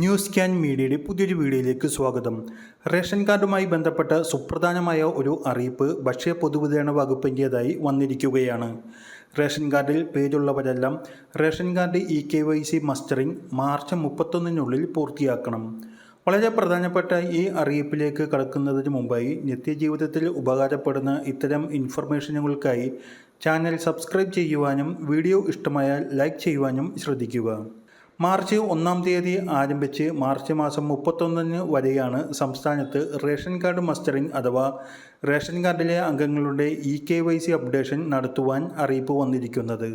News can മീഡിയയുടെ പുതിയൊരു വീഡിയോയിലേക്ക് സ്വാഗതം. റേഷൻ കാർഡുമായി ബന്ധപ്പെട്ട സുപ്രധാനമായ ഒരു അറിയിപ്പ് ഭക്ഷ്യ പൊതുവിതരണ വകുപ്പിന്റേതായി വന്നിരിക്കുകയാണ്. റേഷൻ കാർഡിൽ പേരുള്ളവരെല്ലാം ration card E K Y C mustering March മുപ്പത്തൊന്നിനുള്ളിൽ പൂർത്തിയാക്കണം. വളരെ പ്രധാനപ്പെട്ട ഈ അറിയിപ്പിലേക്ക് കടക്കുന്നതിന് മുമ്പായി നിത്യജീവിതത്തിൽ ഉപകാരപ്പെടുന്ന ഇത്തരം ഇൻഫർമേഷനുകൾക്കായി ചാനൽ സബ്സ്ക്രൈബ് ചെയ്യുവാനും വീഡിയോ ഇഷ്ടമായാൽ ലൈക്ക് ചെയ്യുവാനും ശ്രദ്ധിക്കുക. മാർച്ച് ഒന്നാം തീയതി ആരംഭിച്ച് മാർച്ച് മാസം മുപ്പത്തൊന്നിന് വരെയാണ് സംസ്ഥാനത്ത് റേഷൻ കാർഡ് മസ്റ്ററിംഗ് അഥവാ റേഷൻ കാർഡിലെ അംഗങ്ങളുടെ E K Y C updation നടത്തുവാൻ അറിയിപ്പ് വന്നിരിക്കുന്നത്.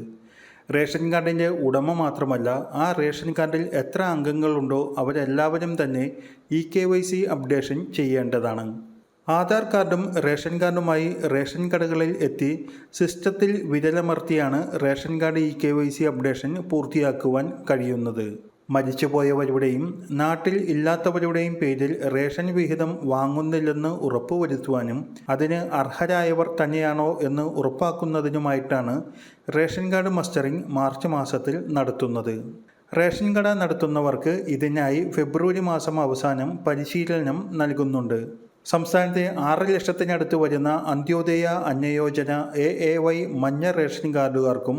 റേഷൻ കാർഡിന്റെ ഉടമ മാത്രമല്ല ആ റേഷൻ കാർഡിൽ എത്ര അംഗങ്ങളുണ്ടോ അവരെല്ലാവരും തന്നെ E K Y C updation ചെയ്യേണ്ടതാണ്. ആധാർ കാർഡും റേഷൻ കാർഡുമായി റേഷൻ കടകളിൽ എത്തി സിസ്റ്റത്തിൽ വിരലമർത്തിയാണ് ration card E K Y C updation പൂർത്തിയാക്കുവാൻ കഴിയുന്നത്. മരിച്ചുപോയവരുടെയും നാട്ടിൽ ഇല്ലാത്തവരുടെയും പേരിൽ റേഷൻ വിഹിതം വാങ്ങുന്നില്ലെന്ന് ഉറപ്പുവരുത്തുവാനും അതിന് അർഹരായവർ തന്നെയാണോ എന്ന് ഉറപ്പാക്കുന്നതിനുമായിട്ടാണ് റേഷൻ കാർഡ് മസ്റ്ററിംഗ് മാർച്ച് മാസത്തിൽ നടത്തുന്നത്. റേഷൻ കട നടത്തുന്നവർക്ക് ഇതിനായി ഫെബ്രുവരി മാസം അവസാനം പരിശീലനം നൽകുന്നുണ്ട്. സംസ്ഥാനത്തെ ആറ് ലക്ഷത്തിനടുത്ത് വരുന്ന Antyodaya Anna Yojana A A Y മഞ്ഞ റേഷൻ കാർഡുകാർക്കും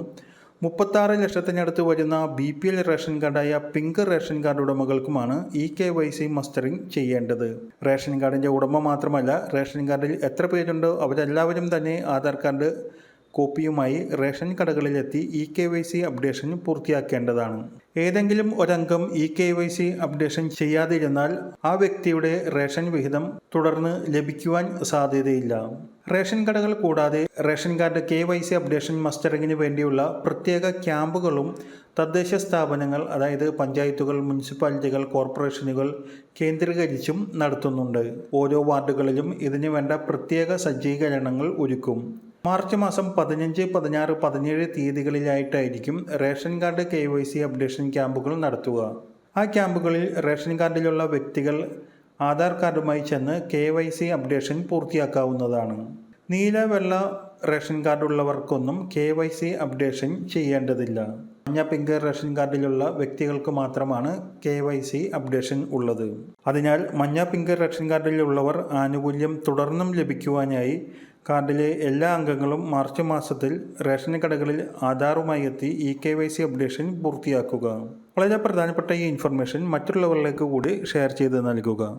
മുപ്പത്താറ് ലക്ഷത്തിനടുത്ത് വരുന്ന ബി പി എൽ റേഷൻ കാർഡായ pink ration card ഉടമകൾക്കുമാണ് E K Y C mustering ചെയ്യേണ്ടത്. റേഷൻ കാർഡിന്റെ ഉടമ മാത്രമല്ല റേഷൻ കാർഡിൽ എത്ര പേരുണ്ടോ അവരെല്ലാവരും തന്നെ ആധാർ കാർഡ് കോപ്പിയുമായി ration കടകളിലെത്തി E K Y C updation പൂർത്തിയാക്കേണ്ടതാണ്. ഏതെങ്കിലും ഒരംഗം E K Y C updation ചെയ്യാതിരുന്നാൽ ആ വ്യക്തിയുടെ റേഷൻ വിഹിതം തുടർന്ന് ലഭിക്കുവാൻ സാധ്യതയില്ല. റേഷൻ കടകൾ കൂടാതെ ration card K Y C updation മസ്റ്ററിങ്ങിന് വേണ്ടിയുള്ള പ്രത്യേക ക്യാമ്പുകളും തദ്ദേശ സ്ഥാപനങ്ങൾ അതായത് പഞ്ചായത്തുകൾ മുനിസിപ്പാലിറ്റികൾ കോർപ്പറേഷനുകൾ കേന്ദ്രീകരിച്ചും നടത്തുന്നുണ്ട്. ഓരോ വാർഡുകളിലും ഇതിനു വേണ്ട പ്രത്യേക സജ്ജീകരണങ്ങൾ ഒരുക്കും. മാർച്ച് മാസം പതിനഞ്ച് പതിനാറ് പതിനേഴ് തീയതികളിലായിട്ടായിരിക്കും ration card K Y C updation ക്യാമ്പുകൾ നടത്തുക. ആ ക്യാമ്പുകളിൽ റേഷൻ കാർഡിലുള്ള വ്യക്തികൾ ആധാർ കാർഡുമായി ചെന്ന് കെ വൈ സി അപ്ഡേഷൻ പൂർത്തിയാക്കാവുന്നതാണ്. നീല വെള്ള റേഷൻ കാർഡുള്ളവർക്കൊന്നും കെ വൈ സി അപ്ഡേഷൻ ചെയ്യേണ്ടതില്ല. മഞ്ഞ പിങ്ക് റേഷൻ കാർഡിലുള്ള വ്യക്തികൾക്ക് മാത്രമാണ് കെ വൈ സി അപ്ഡേഷൻ ഉള്ളത്. അതിനാൽ മഞ്ഞ പിങ്ക് റേഷൻ കാർഡിലുള്ളവർ ആനുകൂല്യം തുടർന്നും ലഭിക്കുവാനായി കാർഡിലെ എല്ലാ അംഗങ്ങളും മാർച്ച് മാസത്തിൽ റേഷൻ കടകളിൽ ആധാറുമായി എത്തി E K Y C updation പൂർത്തിയാക്കുക. വളരെ പ്രധാനപ്പെട്ട ഈ ഇൻഫർമേഷൻ മറ്റുള്ളവരിലേക്ക് കൂടി ഷെയർ ചെയ്ത് നൽകുക.